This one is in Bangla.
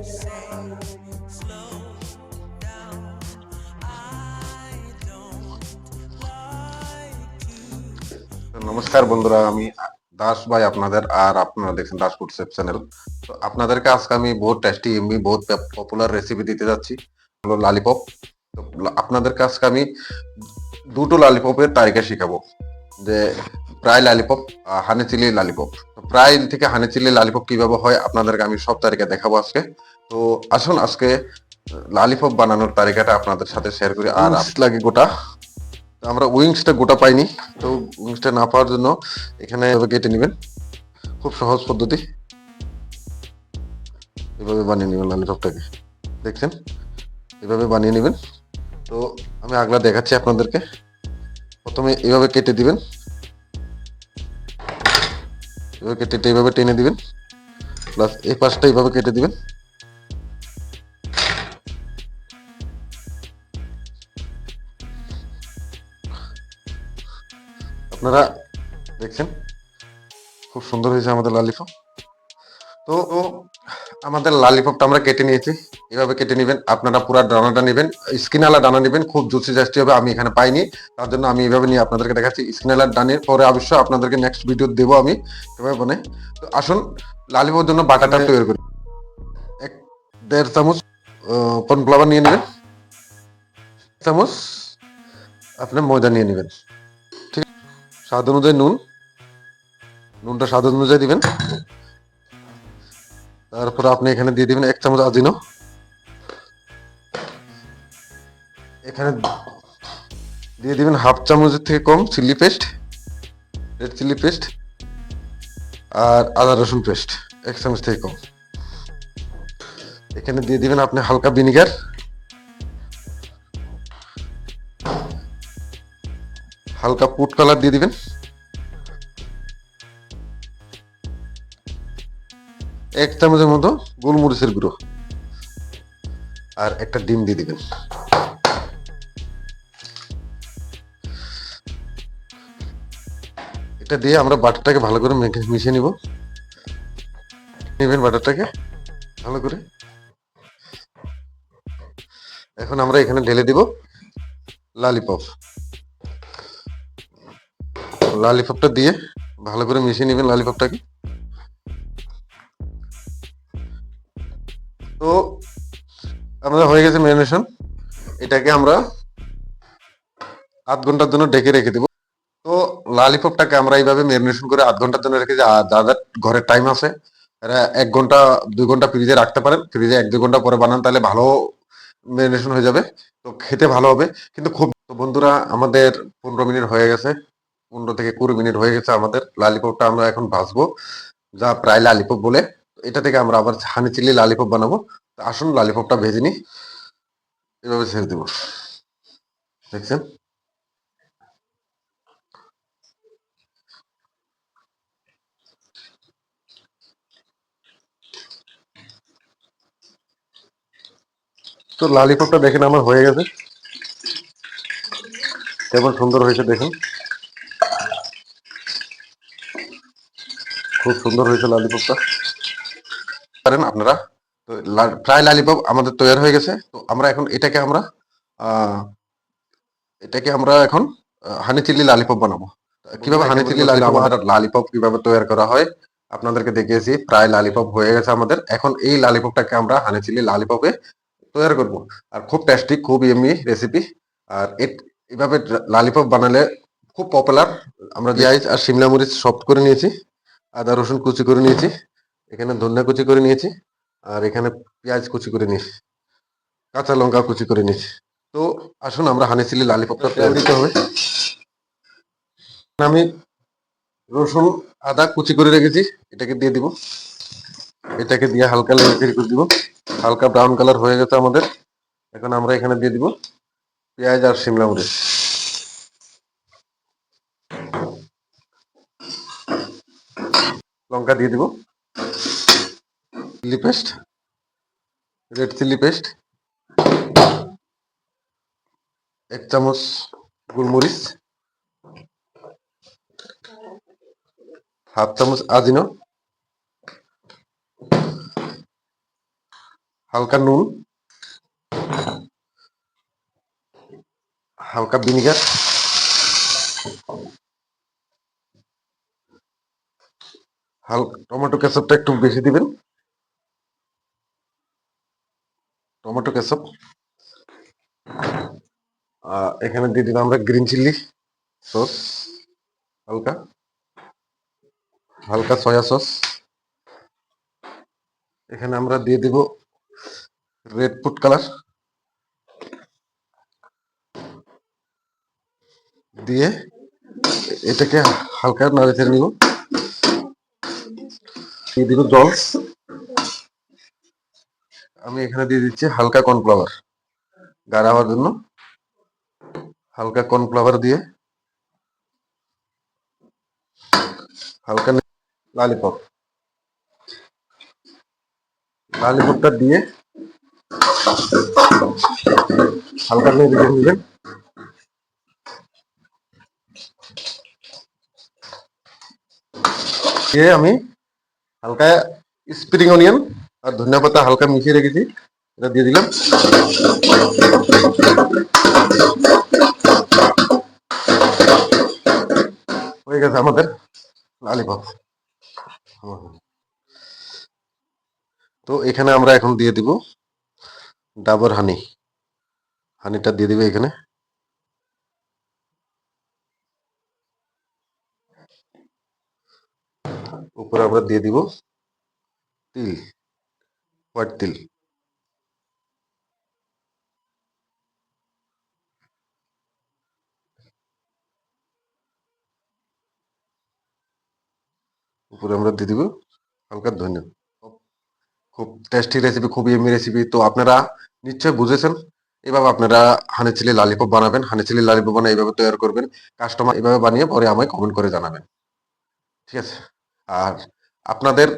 নমস্কার বন্ধুরা, আমি দাস ভাই আপনাদের আর আপনারা দেখছেন দাস ফুড সেফ চ্যানেল। তো আপনাদেরকে আজকে আমি বহুত টেস্টি এমনি বহুত পপুলার রেসিপি দিতে যাচ্ছি। হলো লালিপপ তো আপনাদেরকে আজকে আমি দুটো লালিপপের তালিকা শিখাবো। যে প্রায় লালিপপ হানি চিলি লালিপপ তো প্রায় থেকে হানি চিলি লালিপপ কীভাবে হয় আপনাদেরকে আমি সব তালিকা দেখাবো আজকে। তো আসুন আজকে লালিপপ বানানোর তালিকাটা আপনাদের সাথে শেয়ার করি। আর লাগে গোটা। আমরা উইংসটা গোটা পাইনি। তো উইংসটা না পাওয়ার জন্য এখানে কেটে নেবেন। খুব সহজ পদ্ধতি। এভাবে বানিয়ে নেবেন লালিপপটাকে দেখছেন? এভাবে বানিয়ে নেবেন। তো আমি আগলা দেখাচ্ছি আপনাদেরকে। প্রথমে এভাবে কেটে দিবেন। এভাবে কেটে এইভাবে টেনে দিবেন। প্লাস এই পাশটা এইভাবে কেটে দিবেন। আপনারা দেখছেন? খুব সুন্দর হয়েছে আমাদের লালিফা তো আমাদের লালিপপটা আমরা কেটে নিয়েছি। এভাবে কেটে নেবেন আপনারা পুরো ডানাটা নেবেন। স্কিনালা ডানা নেবেন খুব জুসি জাস্টি হবে আমি এখানে পাইনি। তার জন্য আমি এভাবে নিয়ে আপনাদেরকে দেখাচ্ছি স্কিনালার ডানের পরে অবশ্যই আপনাদেরকে নেক্সট ভিডিও দেবো আমি। কীভাবে বানাই তো আসুন লালিপপের জন্য বাটাটা তৈরি করি। এক দেড় চামচ কর্নফ্লাওয়ার নিয়ে নেবেন। চামচ আপনি ময়দা নিয়ে নেবেন। ঠিক স্বাদ অনুযায়ী নুন। নুনটা স্বাদ অনুযায়ী দিবেন। তারপর আপনি এখানে দিয়ে দিবেন এক চামচ আজিনো। এখানে দিয়ে দিবেন হাফ চামচের থেকে কম chilli paste red chilli paste আর আদা রসুন পেস্ট এক চামচ থেকে কম। এখানে দিয়ে দিবেন আপনি হালকা ভিনিগার। হালকা ফুড কালার দিয়ে দিবেন। এক চামচের মতো গোলমরিচের গুঁড়ো। আর একটা ডিম দিয়ে দিবেন। এটা দিয়ে আমরা বাটারটাকে ভালো করে মিশিয়ে নিব। নেবেন বাটারটাকে ভালো করে। এখন আমরা এখানে ঢেলে দিব লালিপপ। লালিপপটা দিয়ে ভালো করে মিশিয়ে নেবেন লালিপপটাকে। তো আমাদের হয়ে গেছে ম্যারিনেশন এটাকে আমরা আধ ঘণ্টার জন্য ডেকে রেখে দেবো। তো লালিপপটাকে আমরা এইভাবে ম্যারিনেশন করে আধ ঘণ্টার জন্য রেখে আর যাদের ঘরে টাইম আছে, এরা এক ঘণ্টা, দুই ঘণ্টা ফ্রিজে রাখতে পারেন। ফ্রিজে এক, দুই ঘণ্টা পরে বানান, তাহলে ভালো ম্যারিনেশন হয়ে যাবে। তো খেতে ভালো হবে। কিন্তু খুব, তো বন্ধুরা, আমাদের পনেরো মিনিট হয়ে গেছে। পনেরো থেকে কুড়ি মিনিট হয়ে গেছে আমাদের। লালিপপটা আমরা এখন ভাজবো। যা প্রায় লালিপপ বলে। এটা থেকে আমরা আবার হানি চিলি লালিপপ বানাবো। আসুন লালিপপটা ভেজে নিই। এভাবে ছেড়ে দেবো। দেখছেন? তো লালিপপটা দেখেন আমার হয়ে গেছে। কেমন সুন্দর হয়েছে দেখুন। খুব সুন্দর হয়েছে লালিপপটা আপনারা। তো প্রায় লালিপপ আমাদের তৈরি হয়ে গেছে। তো আমরা এখন এটাকে আমরা আহ, এটাকে আমরা এখন হানি চিলি লালিপপ বানাবো। কীভাবে হানি চিলি লালিপপ কীভাবে তৈরি করা হয়? আপনাদেরকে দেখিয়েছি প্রায় লালিপপ হয়ে গেছে আমাদের। এখন এই লালিপপটাকে আমরা হানি চিলি লালিপপে তৈরি করব। আর খুব টেস্টি খুব এমনি রেসিপি আর এভাবে লালিপপ বানালে খুব পপুলার আমরা পেঁয়াজ আর শিমলা মরিচ সফট করে নিয়েছি। আদা রসুন কুচি করে নিয়েছি। এখানে ধনিয়া কুচি করে নিয়েছি আর এখানে পেঁয়াজ কুচি করে নিয়েছি কাঁচা লঙ্কা কুচি করে নিয়েছি। তো আসুন আমরা হানি চিলি লালিপপটা তৈরি দিতে হবে। আমি রসুন আদা কুচি করে রেখেছি এটাকে দিয়ে দিব। এটাকে দিয়ে হালকা লেগে করে দিব। হালকা ব্রাউন কালার হয়ে গেছে আমাদের। এখন আমরা এখানে দিয়ে দিব পেঁয়াজ আর শিমলা মরিচ। লঙ্কা দিয়ে দিব। Chilli paste red chilli paste এক চামচ গোলমরিচ। হাফ চামচ আজিনো। হালকা নুন। হালকা ভিনিগার। হালকা টমেটো কেচাপটা একটু বেশি দিবেন। Tomato ketchup. এখানে দিয়ে দিলাম আমরা গ্রিন চিলি সস, হালকা হালকা সয়া সস। এখানে আমরা দিয়ে দিব রেড ফুড কালার। দিয়ে এটাকে হালকা নাড়ে নিব। দিয়ে দিব জল আমি এখানে দিয়ে দিচ্ছি হালকা কর্নফ্লাওয়ার, গাঢ় হওয়ার জন্য। হালকা কর্নফ্লাওয়ার দিয়ে হালকা লালিপপ। লালিপপটা দিয়ে হালকা দিয়ে আমি হালকা স্প্রিং অনিয়ন আর ধনিয়া পাতা হালকা মিশিয়ে রেখেছি, এটা দিয়ে দিলাম। হয়ে গেছে আমাদের লালিপপ। তো এখানে আমরা এখন দিয়ে দিব ডাবর হানি। হানিটা দিয়ে দিবে এখানে। উপরে আমরা দিয়ে দিব তিল। হোয়াইট তিল উপরে আমরা দিয়ে দিব হালকা ধনিয়া খুব টেস্টি রেসিপি খুব এমি রেসিপি তো আপনারা নিশ্চয়ই বুঝেছেন এভাবে আপনারা হানি চিলি লালিপপ বানাবেন হানি চিলি লালিপপ বানিয়ে এইভাবে তৈরি করবেন কাস্টমার এভাবে বানিয়ে পরে আমায় কমেন্ট করে জানাবেন ঠিক আছে আর আপনাদের